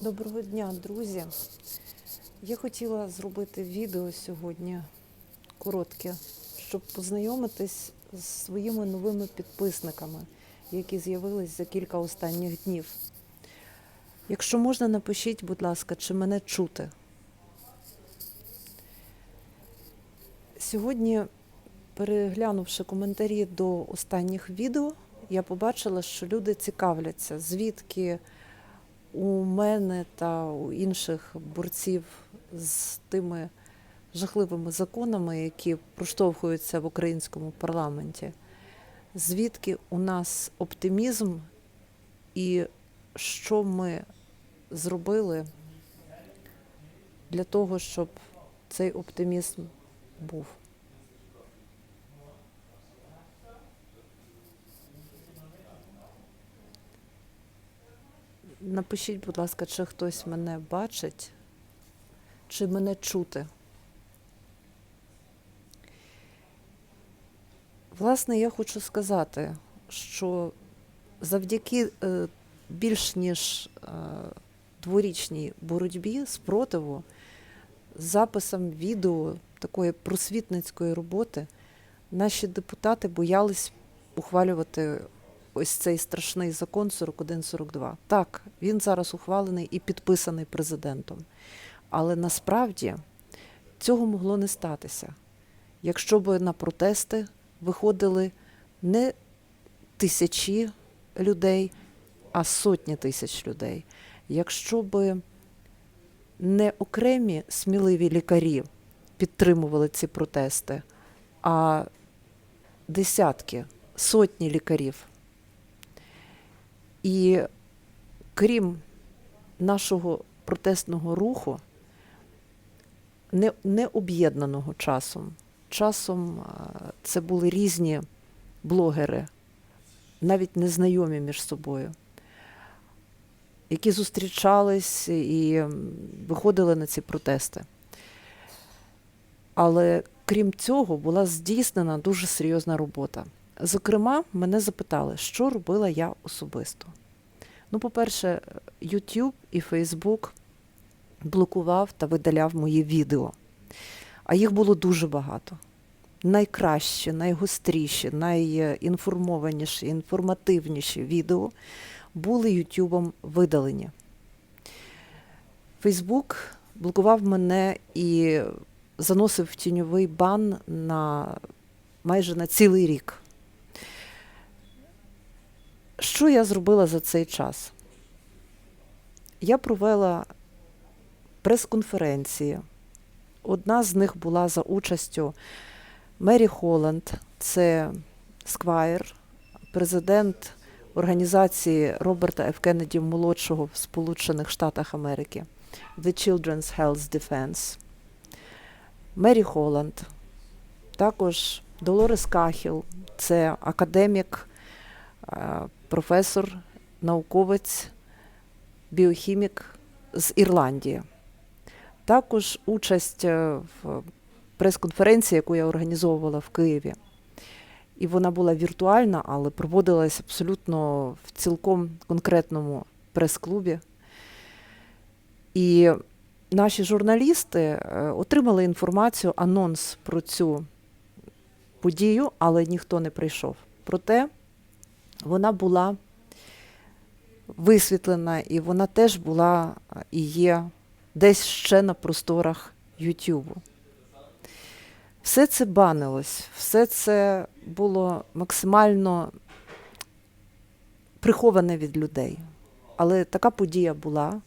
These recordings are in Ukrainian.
Доброго дня, друзі. Я хотіла зробити відео сьогодні коротке, щоб познайомитись з своїми новими підписниками, які з'явились за кілька останніх днів. Якщо можна, напишіть, будь ласка, чи мене чути. Сьогодні, переглянувши коментарі до останніх відео, я побачила, що люди цікавляться, звідки у мене та у інших борців з тими жахливими законами, які проштовхуються в українському парламенті, звідки у нас оптимізм і що ми зробили для того, щоб цей оптимізм був. Напишіть, будь ласка, чи хтось мене бачить, чи мене чути. Власне, я хочу сказати, що завдяки е, більш ніж е, дворічній боротьбі спротиву, записам відео такої просвітницької роботи, наші депутати боялись ухвалювати ось цей страшний закон 4142. Так, він зараз ухвалений і підписаний президентом. Але насправді цього могло не статися, якщо б на протести виходили не тисячі людей, а сотні тисяч людей. Якщо б не окремі сміливі лікарі підтримували ці протести, а десятки, сотні лікарів. І крім нашого протестного руху, не, не об'єднаного часом. Часом це були різні блогери, навіть незнайомі між собою, які зустрічались і виходили на ці протести. Але крім цього, була здійснена дуже серйозна робота. Зокрема, мене запитали, що робила я особисто. Ну, по-перше, YouTube і Facebook блокував та видаляв мої відео. А їх було дуже багато. Найкращі, найгостріші, найінформованіші, інформативніші відео були Ютубом видалені. Фейсбук блокував мене і заносив в тіньовий бан на майже на цілий рік. Що я зробила за цей час? Я провела прес-конференції. Одна з них була за участю Мері Холланд, це Сквайр, президент організації Роберта Ф. Кеннеді молодшого в Сполучених Штатах Америки The Children's Health Defense. Мері Холланд, також Долорес Кахіл, це академік, е, професор, науковець, біохімік з Ірландії. Також участь е, в прес-конференції, яку я організовувала в Києві. І вона була віртуальна, але проводилась абсолютно в цілком конкретному прес-клубі. І наші журналісти е, отримали інформацію, анонс про цю подію, але ніхто не прийшов. Проте вона була висвітлена, і вона теж була і є десь ще на просторах Ютубу. Все це банилось, все це було максимально приховане від людей. Але така подія була,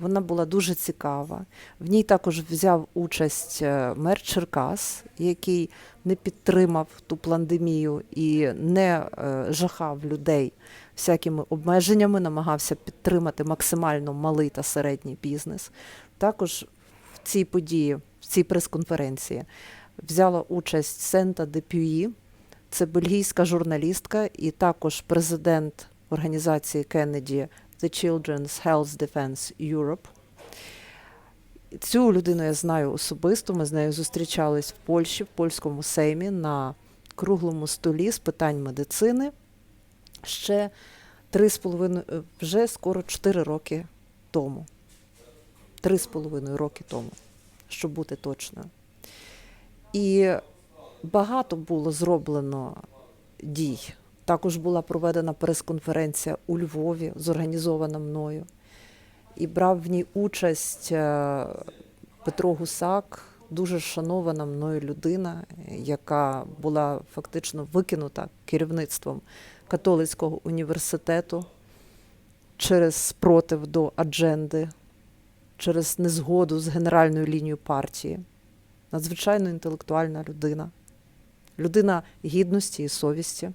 вона була дуже цікава. В ній також взяв участь е, мер Черкас, який не підтримав ту пандемію і не е, жахав людей всякими обмеженнями, намагався підтримати максимально малий та середній бізнес. Також в цій події, в цій прес-конференції взяла участь Сента Депюї, це бельгійська журналістка і також президент організації Кеннеді The Children's Health Defense Europe. Цю людину я знаю особисто. Ми з нею зустрічались в Польщі, в польському сеймі на круглому столі з питань медицини ще три з половиною, вже скоро чотири роки тому. три з половиною роки тому, щоб бути точною. І багато було зроблено дій. Також була проведена прес-конференція у Львові, зорганізована мною. І брав в ній участь е, Петро Гусак, дуже шанована мною людина, яка була фактично викинута керівництвом католицького університету через спротив до адженди, через незгоду з генеральною лінією партії. Надзвичайно інтелектуальна людина, людина гідності і совісті.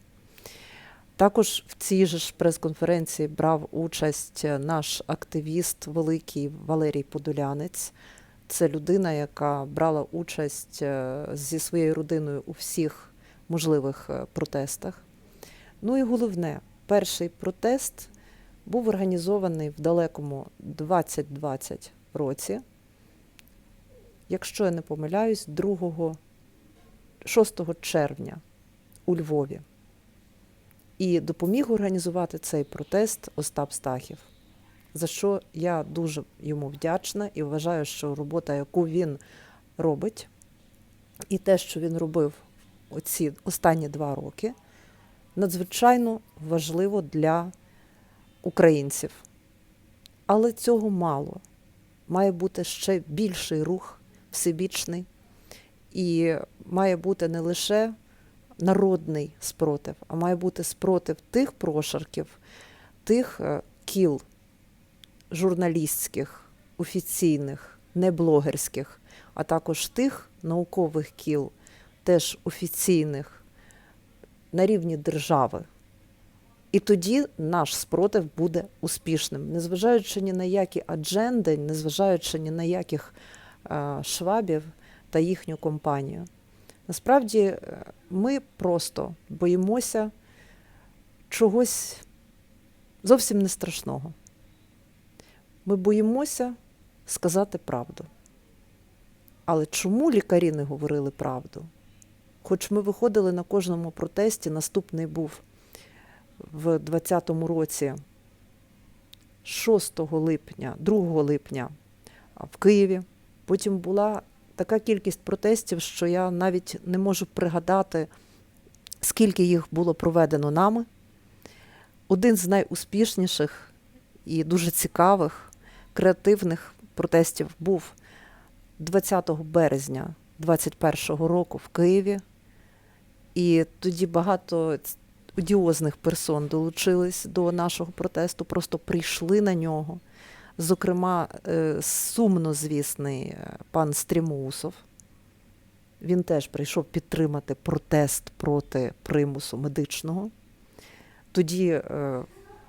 Також в цій же ж прес-конференції брав участь наш активіст великий Валерій Подолянець. Це людина, яка брала участь е, зі своєю родиною у всіх можливих е, протестах. Ну і головне, перший протест був організований в далекому 2020 році. Якщо я не помиляюсь, 2 6 червня у Львові. І допоміг організувати цей протест Остап Стахів, за що я дуже йому вдячна і вважаю, що робота, яку він робить, і те, що він робив оці останні два роки, надзвичайно важливо для українців. Але цього мало. Має бути ще більший рух, всебічний, і має бути не лише народний спротив, а має бути спротив тих прошарків, тих е, кіл журналістських, офіційних, не блогерських, а також тих наукових кіл, теж офіційних на рівні держави. І тоді наш спротив буде успішним, незважаючи ні на які адженди, незважаючи ні на яких е, швабів та їхню компанію. Насправді е, ми просто боїмося чогось зовсім не страшного. Ми боїмося сказати правду. Але чому лікарі не говорили правду? Хоч ми виходили на кожному протесті, наступний був в 2020 році 6 липня, 2 липня в Києві. Потім була така кількість протестів, що я навіть не можу пригадати, скільки їх було проведено нами. Один з найуспішніших і дуже цікавих, креативних протестів був 20 березня 2021 року в Києві. І тоді багато одіозних персон долучились до нашого протесту, просто прийшли на нього. Зокрема, е, сумно звісний е, пан Стрімоусов. Він теж прийшов підтримати протест проти примусу медичного. Тоді е,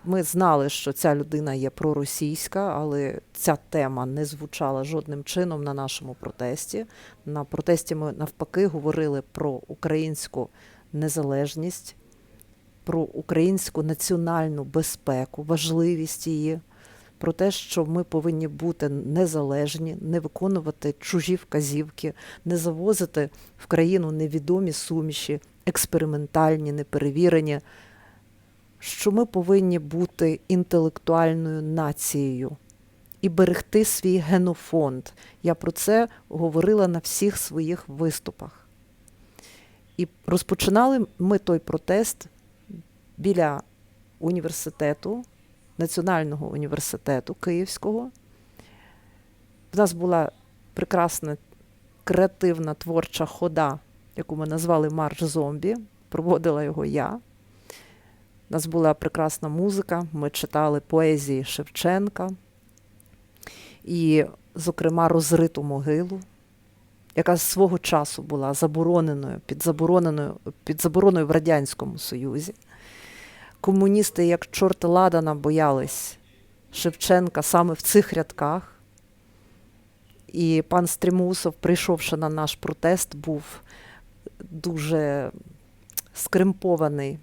ми знали, що ця людина є проросійська, але ця тема не звучала жодним чином на нашому протесті. На протесті ми навпаки говорили про українську незалежність, про українську національну безпеку, важливість її про те, що ми повинні бути незалежні, не виконувати чужі вказівки, не завозити в країну невідомі суміші, експериментальні, неперевірені, що ми повинні бути інтелектуальною нацією і берегти свій генофонд. Я про це говорила на всіх своїх виступах. І розпочинали ми той протест біля університету. Національного університету Київського. В нас була прекрасна креативна творча хода, яку ми назвали Марш Зомбі. Проводила його я. У нас була прекрасна музика, ми читали поезії Шевченка і, зокрема, розриту могилу, яка з свого часу була забороненою під забороненою, під забороною в Радянському Союзі комуністи, як чорт Ладана, боялись Шевченка саме в цих рядках. І пан Стрімусов, прийшовши на наш протест, був дуже скримпований,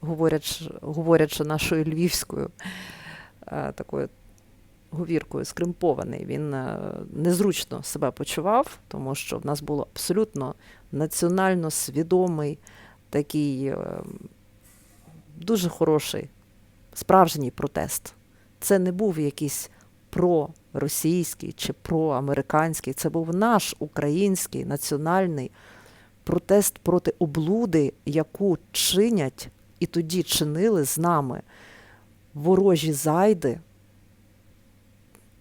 говорячи, говорячи нашою львівською е, такою говіркою, скримпований. Він е, незручно себе почував, тому що в нас було абсолютно національно свідомий такий е, дуже хороший, справжній протест. Це не був якийсь проросійський чи проамериканський, це був наш український національний протест проти облуди, яку чинять і тоді чинили з нами ворожі зайди,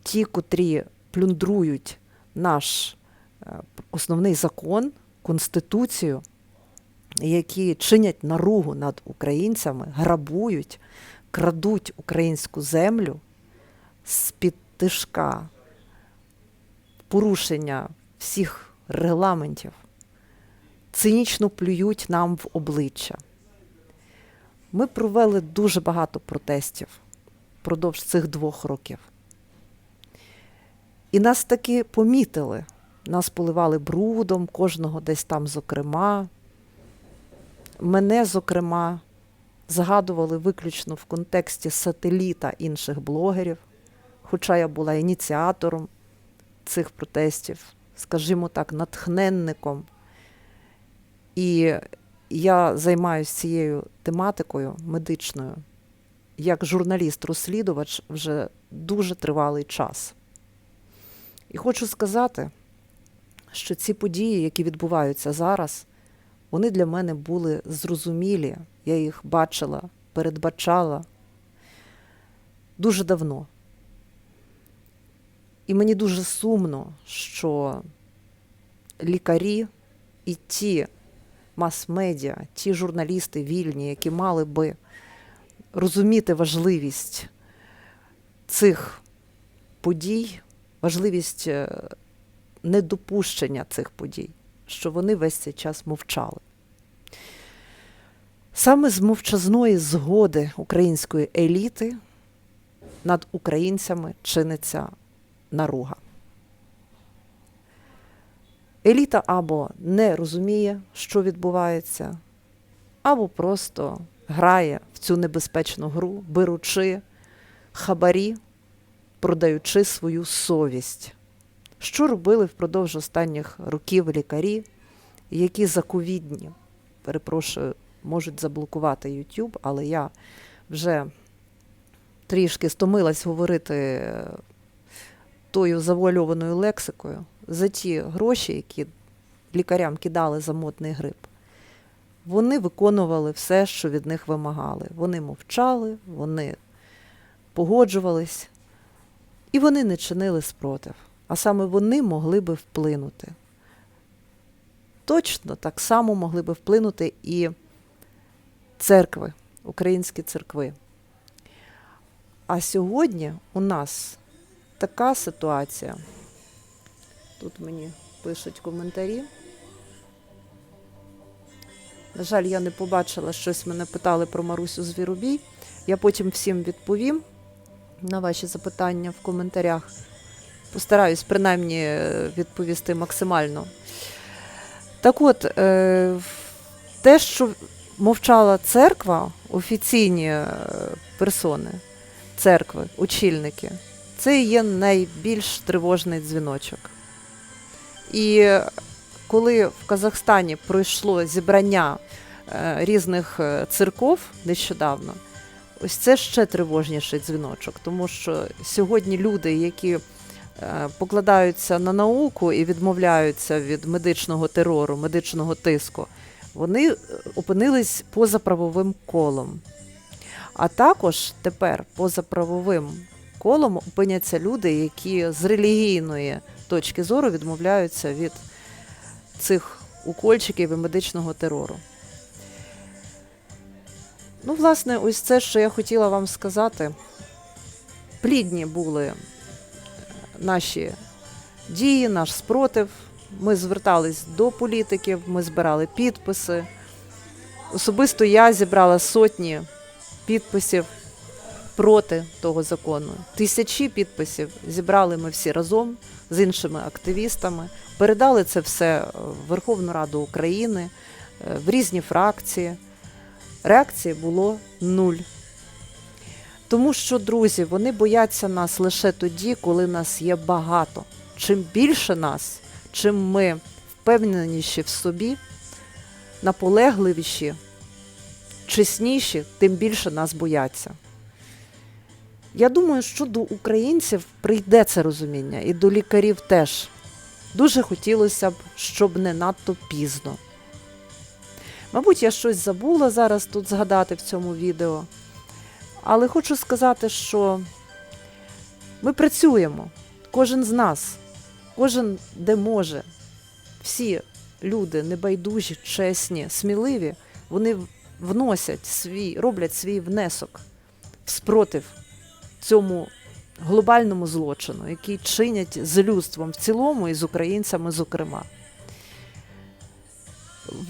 ті, котрі плюндрують наш е, основний закон, конституцію, які чинять наругу над українцями, грабують, крадуть українську землю з-під тишка, порушення всіх регламентів, цинічно плюють нам в обличчя. Ми провели дуже багато протестів впродовж цих двох років. І нас таки помітили. Нас поливали брудом, кожного десь там, зокрема. Мене, зокрема, згадували виключно в контексті сателіта інших блогерів, хоча я була ініціатором цих протестів, скажімо так, натхненником. І я займаюся цією тематикою медичною як журналіст-розслідувач вже дуже тривалий час. І хочу сказати, що ці події, які відбуваються зараз, вони для мене були зрозумілі. Я їх бачила, передбачала дуже давно. І мені дуже сумно, що лікарі і ті мас-медіа, ті журналісти вільні, які мали би розуміти важливість цих подій, важливість е, недопущення цих подій, що вони весь цей час мовчали. Саме з мовчазної згоди української еліти над українцями чиниться наруга. Еліта або не розуміє, що відбувається, або просто грає в цю небезпечну гру, беручи хабарі, продаючи свою совість. Що робили впродовж останніх років лікарі, які заковідні, перепрошую, можуть заблокувати YouTube, але я вже трішки стомилась говорити е, тою завуальованою лексикою за ті гроші, які лікарям кидали за модний грип. Вони виконували все, що від них вимагали. Вони мовчали, вони погоджувались, і вони не чинили спротив. А саме вони могли би вплинути. Точно так само могли би вплинути і церкви, українські церкви. А сьогодні у нас така ситуація. Тут мені пишуть коментарі. На жаль, я не побачила щось мене питали про Марусю Звіробій. Я потім всім відповім на ваші запитання в коментарях. Постараюсь принаймні е, відповісти максимально. Так от, е, те, що мовчала церква, офіційні е, персони церкви, очільники, це є найбільш тривожний дзвіночок. І коли в Казахстані пройшло зібрання е, різних е, церков нещодавно, ось це ще тривожніший дзвіночок, тому що сьогодні люди, які покладаються на науку і відмовляються від медичного терору, медичного тиску, вони е, опинились поза правовим колом. А також тепер поза правовим колом опиняться люди, які з релігійної точки зору відмовляються від цих укольчиків і медичного терору. Ну, власне, ось це, що я хотіла вам сказати. Плідні були е, наші дії, наш спротив. Ми звертались до політиків, ми збирали підписи. Особисто я зібрала сотні підписів проти того закону. Тисячі підписів зібрали ми всі разом з іншими активістами, передали це все в Верховну Раду України, е, в різні фракції. Реакції було нуль. Тому що, друзі, вони бояться нас лише тоді, коли нас є багато. Чим більше нас, чим ми впевненіші в собі, наполегливіші, чесніші, тим більше нас бояться. Я думаю, що до українців прийде це розуміння, і до лікарів теж. Дуже хотілося б, щоб не надто пізно. Мабуть, я щось забула зараз тут згадати в цьому відео. Але хочу сказати, що ми працюємо, кожен з нас, кожен де може. Всі люди небайдужі, чесні, сміливі, вони вносять свій, роблять свій внесок спротив цьому глобальному злочину, який чинять з людством в цілому і з українцями, зокрема.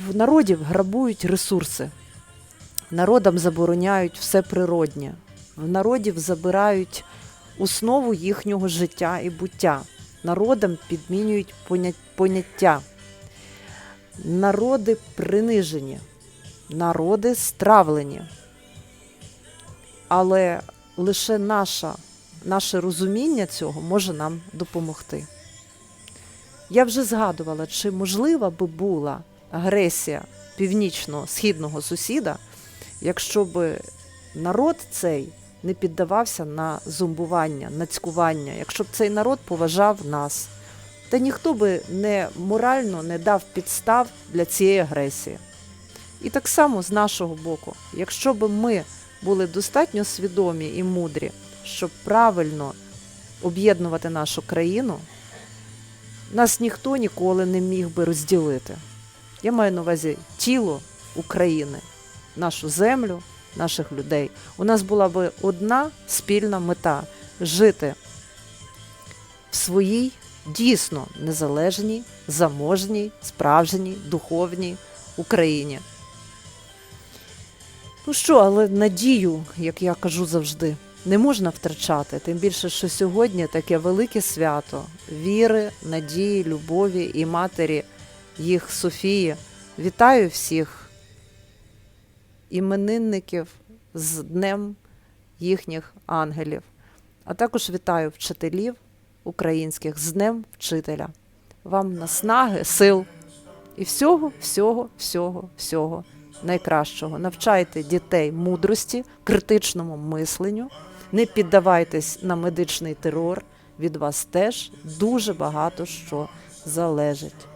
В народів грабують ресурси, народам забороняють все природнє, в народів забирають основу їхнього життя і буття, народам підмінюють поняття. Народи принижені, народи стравлені. Але лише наша, наше розуміння цього може нам допомогти. Я вже згадувала, чи можлива би була агресія північно-східного сусіда, якщо б народ цей не піддавався на зомбування, на цькування, якщо б цей народ поважав нас, та ніхто би не морально не дав підстав для цієї агресії. І так само з нашого боку, якщо б ми були достатньо свідомі і мудрі, щоб правильно об'єднувати нашу країну, нас ніхто ніколи не міг би розділити. Я маю на увазі тіло України, нашу землю, наших людей. У нас була би одна спільна мета жити в своїй дійсно незалежній, заможній, справжній, духовній Україні. Ну що, але надію, як я кажу завжди, не можна втрачати. Тим більше, що сьогодні таке велике свято віри, надії, любові і матері їх Софії. Вітаю всіх іменинників з Днем їхніх ангелів, а також вітаю вчителів українських з Днем Вчителя. Вам наснаги, сил і всього, всього, всього, всього найкращого. Навчайте дітей мудрості, критичному мисленню, не піддавайтесь на медичний терор. Від вас теж дуже багато що залежить.